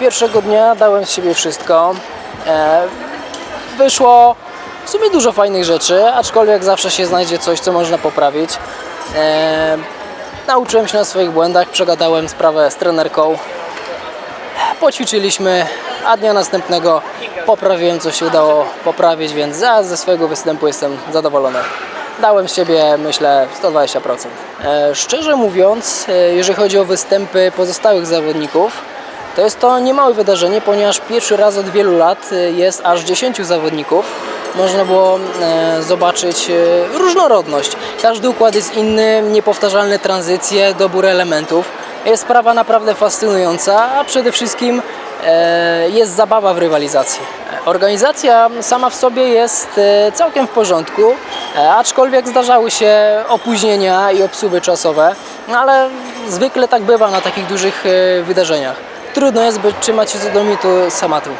Pierwszego dnia dałem z siebie wszystko. E, wyszło w sumie dużo fajnych rzeczy, aczkolwiek zawsze się znajdzie coś, co można poprawić. E, nauczyłem się na swoich błędach, przegadałem sprawę z trenerką. Poćwiczyliśmy, a dnia następnego poprawiłem, co się udało poprawić, więc ja ze swojego występu jestem zadowolony. Dałem z siebie, myślę, 120%. E, szczerze mówiąc, jeżeli chodzi o występy pozostałych zawodników, to jest to niemałe wydarzenie, ponieważ pierwszy raz od wielu lat e, jest aż 10 zawodników. Można było e, zobaczyć e, różnorodność. Każdy układ jest inny, niepowtarzalne tranzycje, dobór elementów. Jest sprawa naprawdę fascynująca, a przede wszystkim jest zabawa w rywalizacji. Organizacja sama w sobie jest całkiem w porządku, aczkolwiek zdarzały się opóźnienia i obsuwy czasowe, no ale zwykle tak bywa na takich dużych wydarzeniach. Trudno jest by trzymać się z limitu samatu.